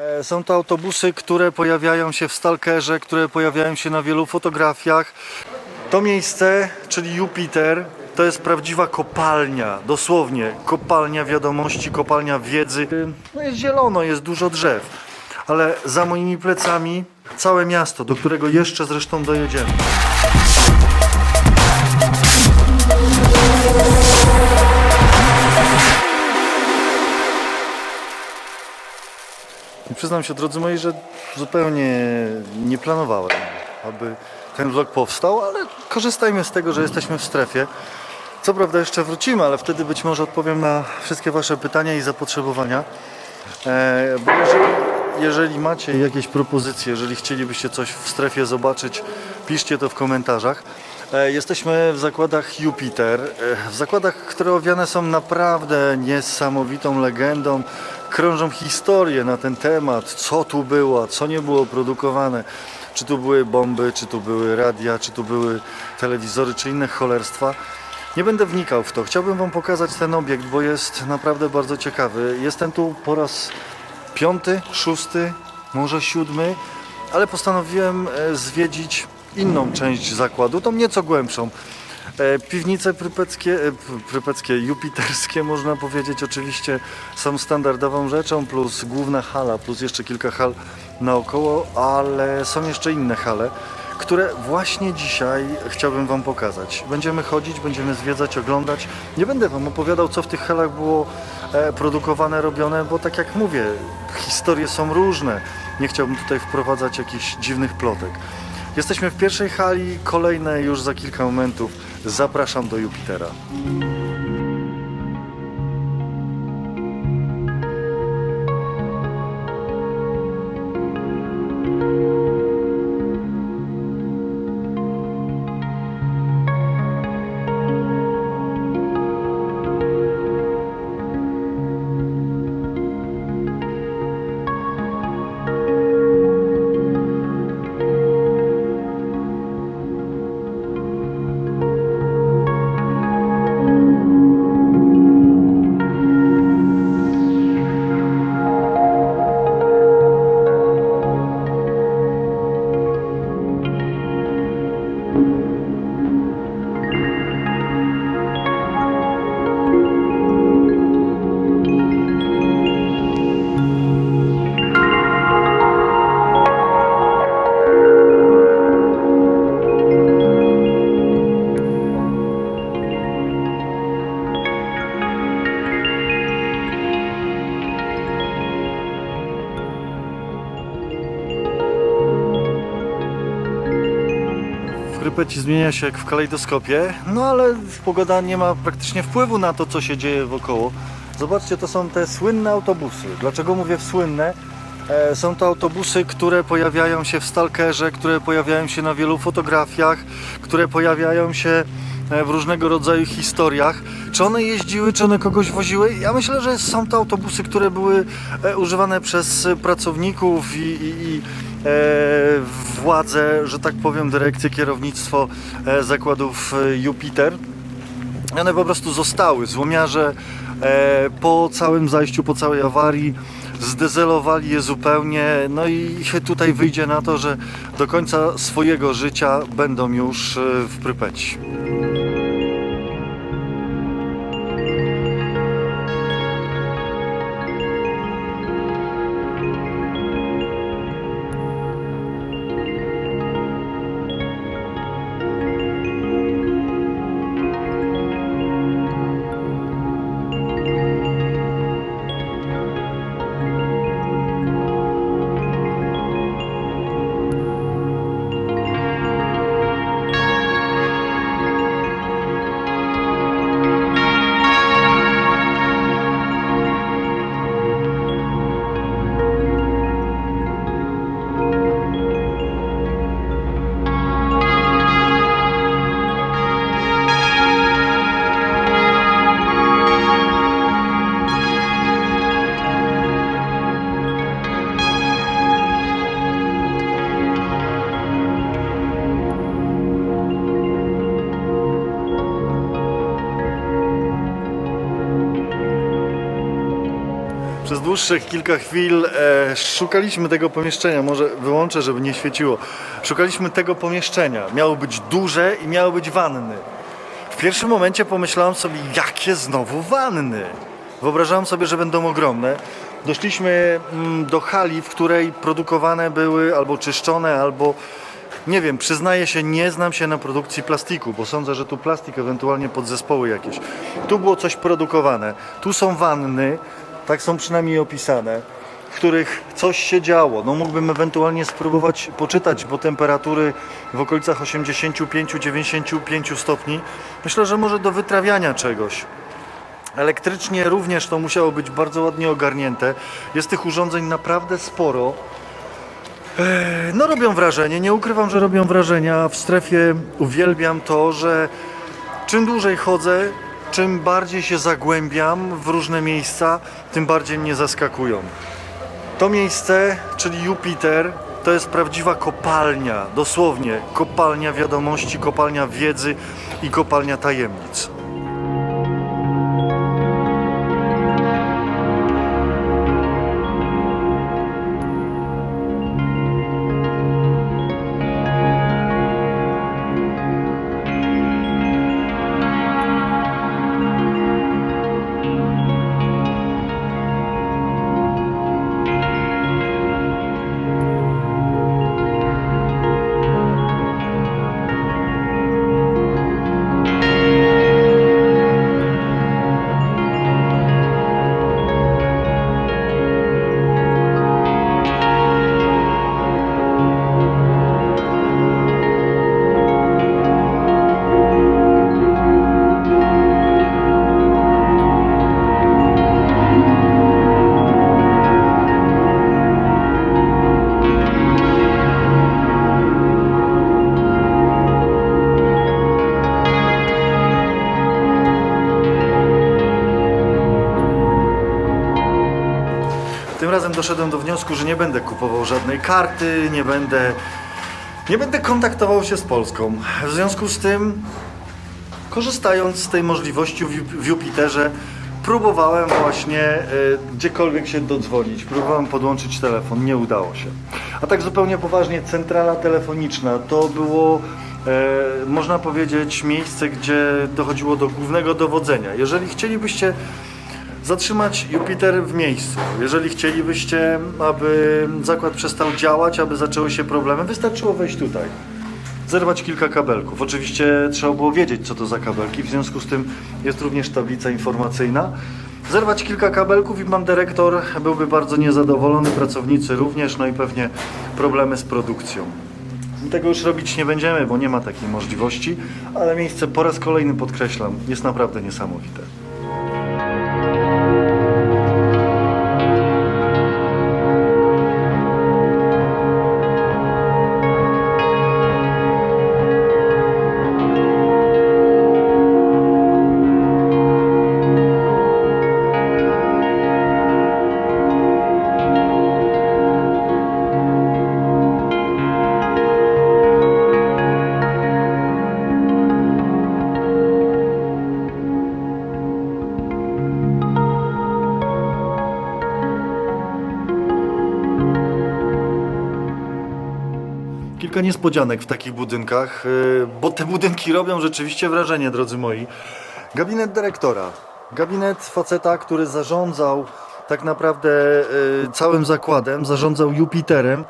E, Są to autobusy, które pojawiają się w Stalkerze, które pojawiają się na wielu fotografiach. To miejsce, czyli Jupiter, to jest prawdziwa kopalnia, dosłownie kopalnia wiadomości, kopalnia wiedzy. No jest zielono, jest dużo drzew, ale za moimi plecami całe miasto, do którego jeszcze zresztą dojedziemy. Przyznam się, drodzy moi, że zupełnie nie planowałem, aby ten vlog powstał, ale korzystajmy z tego, że jesteśmy w strefie. Co prawda jeszcze wrócimy, ale wtedy być może odpowiem na wszystkie Wasze pytania i zapotrzebowania. E, bo jeżeli, jeżeli macie jakieś propozycje, jeżeli chcielibyście coś w strefie zobaczyć, piszcie to w komentarzach. E, Jesteśmy w zakładach Jupiter, e, w zakładach, które owiane są naprawdę niesamowitą legendą. Krążą historie na ten temat, co tu było, co nie było produkowane. Czy tu były bomby, czy tu były radia, czy tu były telewizory, czy inne cholerstwa. Nie będę wnikał w to. Chciałbym Wam pokazać ten obiekt, bo jest naprawdę bardzo ciekawy. Jestem tu po raz piąty, szósty, może siódmy, ale postanowiłem e, zwiedzić inną część zakładu, tą nieco głębszą. E, Piwnice prypeckie, e, prypeckie, jupiterskie można powiedzieć oczywiście są standardową rzeczą, plus główna hala, plus jeszcze kilka hal naokoło, ale są jeszcze inne hale, które właśnie dzisiaj chciałbym Wam pokazać. Będziemy chodzić, będziemy zwiedzać, oglądać. Nie będę Wam opowiadał, co w tych halach było e, produkowane, robione, bo tak jak mówię, historie są różne. Nie chciałbym tutaj wprowadzać jakichś dziwnych plotek. Jesteśmy w pierwszej hali, kolejne już za kilka momentów. Zapraszam do Jupitera. Krypeci zmienia się jak w kalejdoskopie, no ale pogoda nie ma praktycznie wpływu na to, co się dzieje wokoło. Zobaczcie, to są te słynne autobusy. Dlaczego mówię słynne? E, Są to autobusy, które pojawiają się w Stalkerze, które pojawiają się na wielu fotografiach, które pojawiają się e, w różnego rodzaju historiach. Czy one jeździły, czy one kogoś woziły? Ja myślę, że są to autobusy, które były e, używane przez pracowników i, i, i władze, że tak powiem, dyrekcję, kierownictwo e, zakładów e, Jupiter. One po prostu zostały. Złomiarze e, po całym zajściu, po całej awarii zdezelowali je zupełnie. No i tutaj wyjdzie na to, że do końca swojego życia będą już e, w Prypeci. Dłuższych kilka chwil e, szukaliśmy tego pomieszczenia. Może wyłączę, żeby nie świeciło. Szukaliśmy tego pomieszczenia. Miało być duże i miały być wanny. W pierwszym momencie pomyślałem sobie, jakie znowu wanny. Wyobrażałem sobie, że będą ogromne. Doszliśmy mm, do hali, w której produkowane były albo czyszczone, albo nie wiem, przyznaję się, nie znam się na produkcji plastiku, bo sądzę, że tu plastik, ewentualnie podzespoły jakieś. Tu było coś produkowane. Tu są wanny, tak są przynajmniej opisane, w których coś się działo. No mógłbym ewentualnie spróbować poczytać, bo temperatury w okolicach 85-95 stopni. Myślę, że może do wytrawiania czegoś. Elektrycznie również to musiało być bardzo ładnie ogarnięte. Jest tych urządzeń naprawdę sporo. Eee, No robią wrażenie, nie ukrywam, że robią wrażenia. W strefie uwielbiam to, że czym dłużej chodzę, czym bardziej się zagłębiam w różne miejsca, tym bardziej mnie zaskakują. To miejsce, czyli Jupiter, to jest prawdziwa kopalnia, dosłownie kopalnia wiadomości, kopalnia wiedzy i kopalnia tajemnic. Razem doszedłem do wniosku, że nie będę kupował żadnej karty, nie będę, nie będę kontaktował się z Polską. W związku z tym, korzystając z tej możliwości w, Jupiterze, próbowałem właśnie e, gdziekolwiek się dodzwonić. Próbowałem podłączyć telefon, nie udało się. A tak zupełnie poważnie, centrala telefoniczna to było, e, można powiedzieć, miejsce, gdzie dochodziło do głównego dowodzenia. Jeżeli chcielibyście zatrzymać Jupiter w miejscu. Jeżeli chcielibyście, aby zakład przestał działać, aby zaczęły się problemy, wystarczyło wejść tutaj. Zerwać kilka kabelków. Oczywiście trzeba było wiedzieć, co to za kabelki, w związku z tym jest również tablica informacyjna. Zerwać kilka kabelków i pan dyrektor byłby bardzo niezadowolony, pracownicy również, no i pewnie problemy z produkcją. Tego już robić nie będziemy, bo nie ma takiej możliwości, ale miejsce po raz kolejny podkreślam, jest naprawdę niesamowite. Kilka niespodzianek w takich budynkach, yy, bo te budynki robią rzeczywiście wrażenie, drodzy moi. Gabinet dyrektora. Gabinet faceta, który zarządzał tak naprawdę yy, całym zakładem, zarządzał Jupiterem.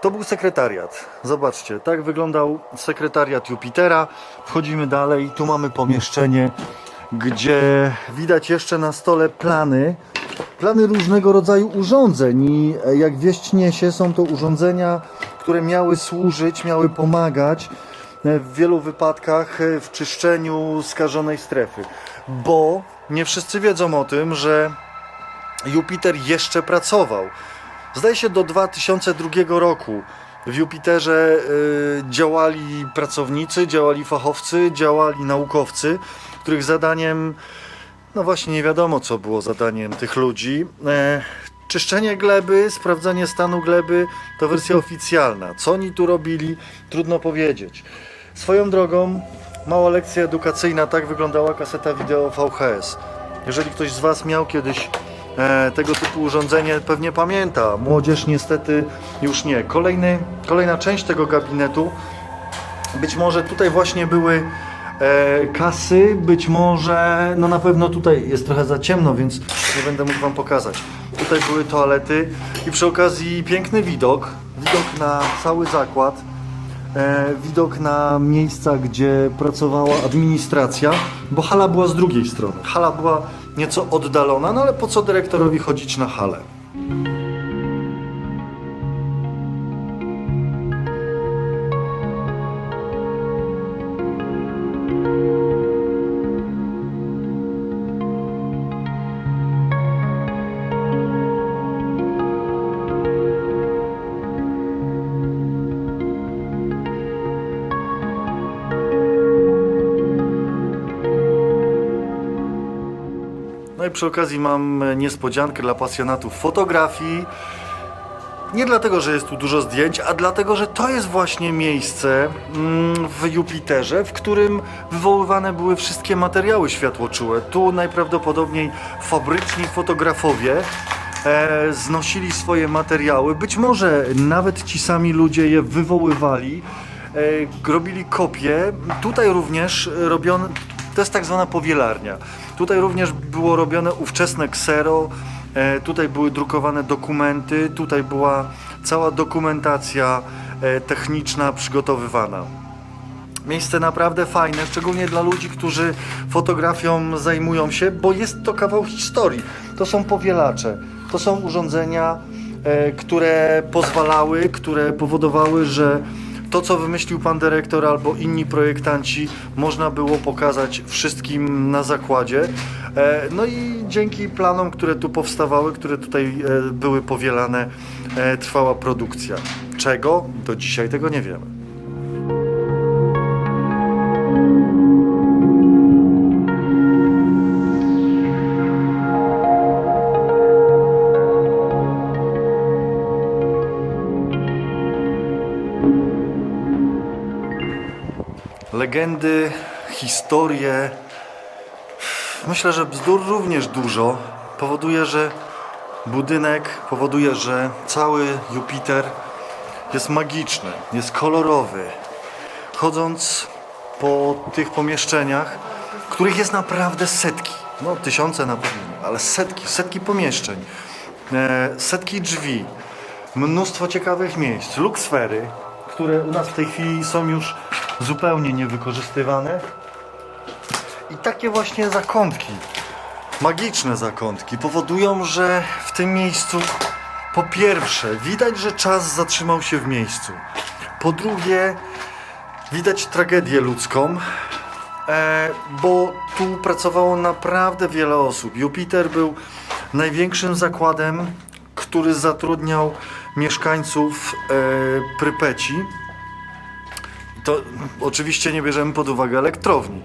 To był sekretariat. Zobaczcie, tak wyglądał sekretariat Jupitera. Wchodzimy dalej, tu mamy pomieszczenie, gdzie widać jeszcze na stole plany plany różnego rodzaju urządzeń i e, jak wieść niesie, są to urządzenia, które miały służyć, miały pomagać e, w wielu wypadkach e, w czyszczeniu skażonej strefy. Bo nie wszyscy wiedzą o tym, że Jupiter jeszcze pracował. Zdaje się do 2002 roku w Jupiterze y, działali pracownicy, działali fachowcy, działali naukowcy, których zadaniem no właśnie nie wiadomo, co było zadaniem tych ludzi. E, czyszczenie gleby, sprawdzanie stanu gleby to wersja oficjalna. Co oni tu robili, trudno powiedzieć. Swoją drogą, mała lekcja edukacyjna, tak wyglądała kaseta wideo VHS. Jeżeli ktoś z Was miał kiedyś e, tego typu urządzenie pewnie pamięta. Młodzież niestety już nie. Kolejny, kolejna część tego gabinetu być może tutaj właśnie były kasy, być może, no na pewno tutaj jest trochę za ciemno, więc nie będę mógł Wam pokazać. Tutaj były toalety i przy okazji piękny widok, widok na cały zakład, e, widok na miejsca, gdzie pracowała administracja, bo hala była z drugiej strony. Hala była nieco oddalona, no ale po co dyrektorowi chodzić na halę? Przy okazji mam niespodziankę dla pasjonatów fotografii. Nie dlatego, że jest tu dużo zdjęć, a dlatego, że to jest właśnie miejsce mm, w Jupiterze, w którym wywoływane były wszystkie materiały światłoczułe. Tu najprawdopodobniej fabryczni fotografowie e, znosili swoje materiały. Być może nawet ci sami ludzie je wywoływali, e, robili kopie. Tutaj również robione, to jest tak zwana powielarnia. Tutaj również było robione ówczesne ksero, e, tutaj były drukowane dokumenty, tutaj była cała dokumentacja e, techniczna przygotowywana. Miejsce naprawdę fajne, szczególnie dla ludzi, którzy fotografią zajmują się, bo jest to kawał historii. To są powielacze, to są urządzenia, e, które pozwalały, które powodowały, że to, co wymyślił pan dyrektor albo inni projektanci, można było pokazać wszystkim na zakładzie. E, No i dzięki planom, które tu powstawały, które tutaj e, były powielane, e, trwała produkcja. Czego? Do dzisiaj tego nie wiemy. legendy, historie. Myślę, że bzdur również dużo. Powoduje, że budynek powoduje, że cały Jupiter jest magiczny, jest kolorowy. Chodząc po tych pomieszczeniach, których jest naprawdę setki, no tysiące na pewno, ale setki, setki pomieszczeń, e, setki drzwi, mnóstwo ciekawych miejsc, luksfery, które u nas w tej chwili są już zupełnie niewykorzystywane. I takie właśnie zakątki, magiczne zakątki, powodują, że w tym miejscu po pierwsze widać, że czas zatrzymał się w miejscu. Po drugie, widać tragedię ludzką, e, bo tu pracowało naprawdę wiele osób. Jupiter był największym zakładem, który zatrudniał mieszkańców e, Prypeci. To oczywiście nie bierzemy pod uwagę elektrowni,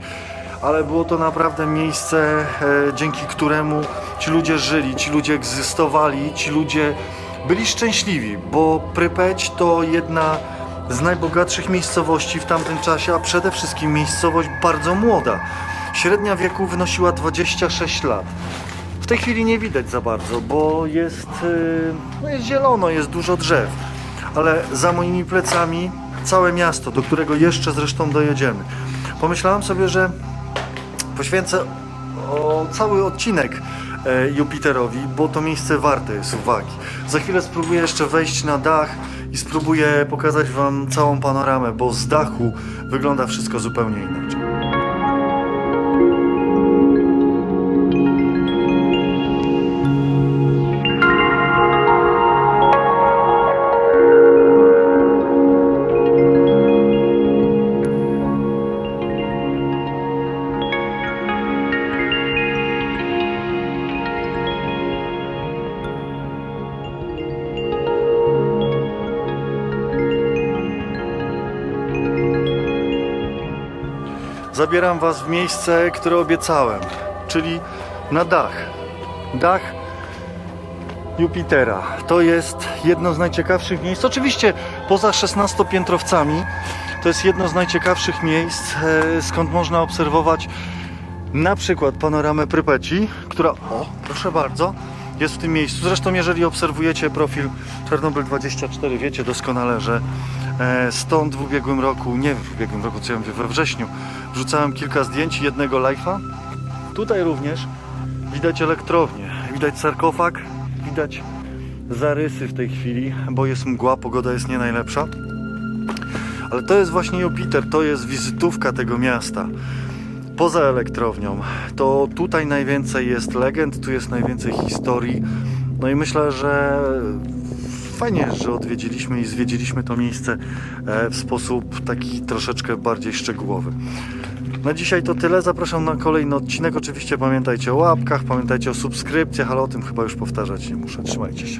ale było to naprawdę miejsce, e, dzięki któremu ci ludzie żyli, ci ludzie egzystowali, ci ludzie byli szczęśliwi, bo Prypeć to jedna z najbogatszych miejscowości w tamtym czasie, a przede wszystkim miejscowość bardzo młoda. Średnia wieku wynosiła 26 lat. W tej chwili nie widać za bardzo, bo jest, yy, no jest zielono, jest dużo drzew, ale za moimi plecami całe miasto, do którego jeszcze zresztą dojedziemy. Pomyślałem sobie, że poświęcę o cały odcinek e, Jupiterowi, bo to miejsce warte jest uwagi. Za chwilę spróbuję jeszcze wejść na dach i spróbuję pokazać Wam całą panoramę, bo z dachu wygląda wszystko zupełnie inaczej. Zabieram Was w miejsce, które obiecałem, czyli na dach. Dach Jupitera. To jest jedno z najciekawszych miejsc. Oczywiście poza 16-piętrowcami to jest jedno z najciekawszych miejsc, e, skąd można obserwować na przykład panoramę Prypeci, która, o, proszę bardzo, jest w tym miejscu. Zresztą jeżeli obserwujecie profil Czarnobyl24, wiecie doskonale, że stąd w ubiegłym roku, nie w ubiegłym roku, co ja mówię, we wrześniu, wrzucałem kilka zdjęć jednego live'a. Tutaj również widać elektrownię, widać sarkofag, widać zarysy w tej chwili, bo jest mgła, pogoda jest nie najlepsza. Ale to jest właśnie Jupiter, to jest wizytówka tego miasta. Poza elektrownią, to tutaj najwięcej jest legend, tu jest najwięcej historii. No i myślę, że fajnie, że odwiedziliśmy i zwiedziliśmy to miejsce e, w sposób taki troszeczkę bardziej szczegółowy. Na dzisiaj to tyle. Zapraszam na kolejny odcinek. Oczywiście pamiętajcie o łapkach, pamiętajcie o subskrypcjach, ale o tym chyba już powtarzać nie muszę. Trzymajcie się.